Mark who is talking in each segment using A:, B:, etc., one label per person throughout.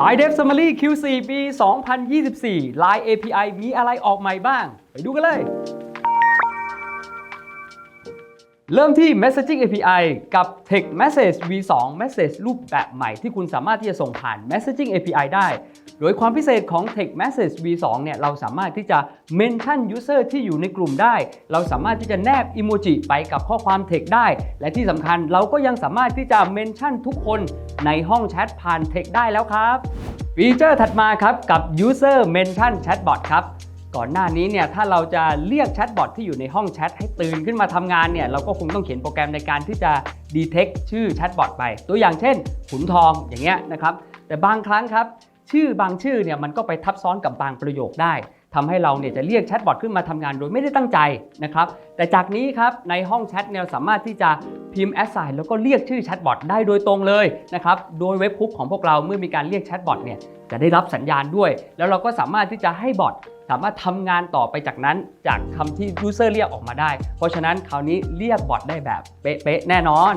A: Line Dev Summary Q4 ปี 2024 Line API มีอะไรออกใหม่บ้าง ไปดูกันเลย เริ่มที่ Messaging API กับ Text Message V2 Message รูปแบบใหม่ที่คุณสามารถที่จะส่งผ่าน Messaging API ได้ โดยความพิเศษของ Text Message V2 เนี่ยเราสามารถที่จะ Mention User ที่อยู่ในกลุ่มได้ เราสามารถที่จะแนบอิโมจิไปกับข้อความ Text ได้ และที่สำคัญเราก็ยังสามารถที่จะ Mention ทุกคนในห้องแชทผ่าน Text ได้แล้วครับ ฟีเจอร์ถัดมาครับกับ User Mention Chatbot ครับ ก่อนหน้านี้เนี่ยถ้าเราจะเรียกแชทบอทที่อยู่ในห้องแชทให้ตื่นขึ้นมาทำงานเนี่ยเราก็คงต้องเขียนโปรแกรมในการที่จะ detect ชื่อแชทบอทไป ตัวอย่างเช่นขุนทองอย่างเงี้ยนะครับแต่บางครั้งครับ ชื่อบางชื่อเนี่ยมันก็ไปทับซ้อนกับบางประโยคได้ทำให้เราเนี่ยจะเรียกแชทบอทขึ้นมาทำงานโดยไม่ได้ตั้งใจนะครับแต่จากนี้ครับในห้องแชทเนี่ยสามารถที่จะ พิมพ์ assign แล้วก็เรียกชื่อแชทบอทได้โดยตรงเลยนะครับ โดยเว็บคุกของพวกเราเมื่อมีการเรียกแชทบอทเนี่ยจะได้รับสัญญาณด้วย แล้วเราก็สามารถที่จะให้บอทสามารถทำงานต่อไปจากนั้นจากคำที่ user เรียกออกมาได้ เพราะฉะนั้นคราวนี้เรียกบอทได้แบบเป๊ะๆแน่นอน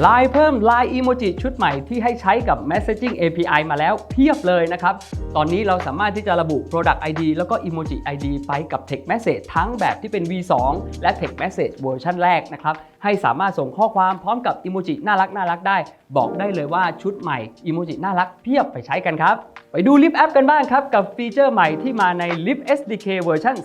A: ไลน์เพิ่ม Line Emoji ชุดใหม่ที่ให้ใช้กับ Messaging API มาแล้วเพียบเลยนะครับ ตอนนี้เราสามารถที่จะระบุ Product ID แล้วก็ Emoji ID ไปกับ Text Message ทั้งแบบที่เป็น V2 และ Text Message เวอร์ชันแรกนะครับ ให้สามารถส่งข้อความพร้อมกับ Emoji น่ารักน่ารักได้ บอกได้เลยว่าชุดใหม่ Emoji น่ารักเพียบไปใช้กันครับ ไปดู Lip App กันบ้างครับ กับฟีเจอร์ใหม่ที่มาใน Lip SDK เวอร์ชัน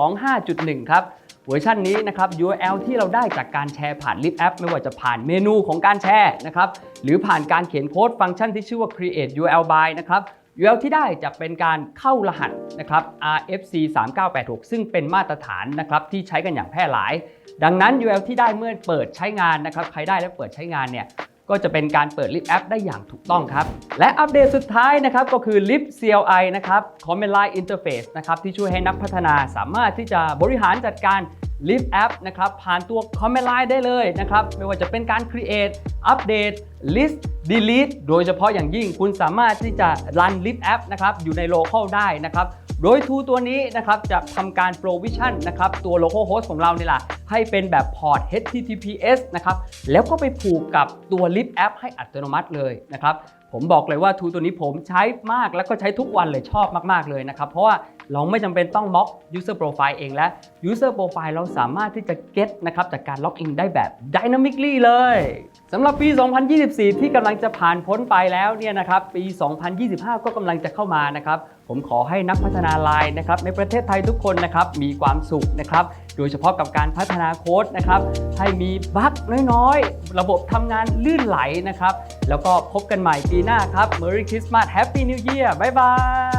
A: 2.25.1 ครับ เวอร์ชันนี้นะครับ URL ที่เราได้จากการแชร์ผ่าน Lip App ไม่ว่าจะผ่านเมนูของการแชร์นะครับหรือผ่านการเขียนโค้ดฟังก์ชันที่ชื่อว่า create URL by นะครับ URL ที่ได้จะเป็นการเข้ารหัสนะครับ RFC 3986 ซึ่งเป็นมาตรฐานนะครับที่ใช้กันอย่างแพร่หลาย ดังนั้น URL ที่ได้เมื่อเปิดใช้งานนะครับใครได้และเปิดใช้งานเนี่ยก็จะเป็นการเปิด Lip App ได้อย่างถูกต้องครับ และอัปเดตสุดท้ายนะครับก็คือ Lip CLI นะครับ Command Line Interface นะครับที่ช่วยให้นักพัฒนาสามารถที่จะบริหารจัดการ Lip App นะครับผ่านตัว Command Line ได้เลยนะครับไม่ว่าจะเป็นการ Create อัปเดต List Delete โดยเฉพาะอย่างยิ่งคุณสามารถที่จะรัน Lip App นะครับอยู่ใน Local ได้นะครับ โดย tool ตัวนี้นะครับจะทำการ provision นะครับตัว local host ของเราเนี่ยแหละให้เป็นแบบพอร์ต HTTPS นะครับแล้วก็ไปผูกกับตัว Lip App ให้อัตโนมัติเลยนะครับผมบอกเลยว่า tool ตัวนี้ผมใช้มากแล้วก็ใช้ทุกวันเลยชอบมาก ๆ เลยนะครับ เพราะว่าเราไม่จำเป็นต้อง mock user profile เองและ user profile เราสามารถที่จะ get นะครับจากการ log in ได้แบบ dynamically เลย สำหรับปี 2024 ที่กำลังจะผ่านพ้นไปแล้วเนี่ยนะครับ ปี 2025 ก็กำลังจะเข้ามานะครับ ผมขอให้นักพัฒนาไลน์นะครับในประเทศไทยทุกคนนะครับมีความสุขนะครับ โดยเฉพาะกับการพัฒนาโค้ดนะครับให้มีบั๊กน้อยๆ ระบบทำงานลื่นไหลนะครับ แล้วก็พบกันใหม่ปีหน้าครับ Merry Christmas Happy New Year บ๊ายบาย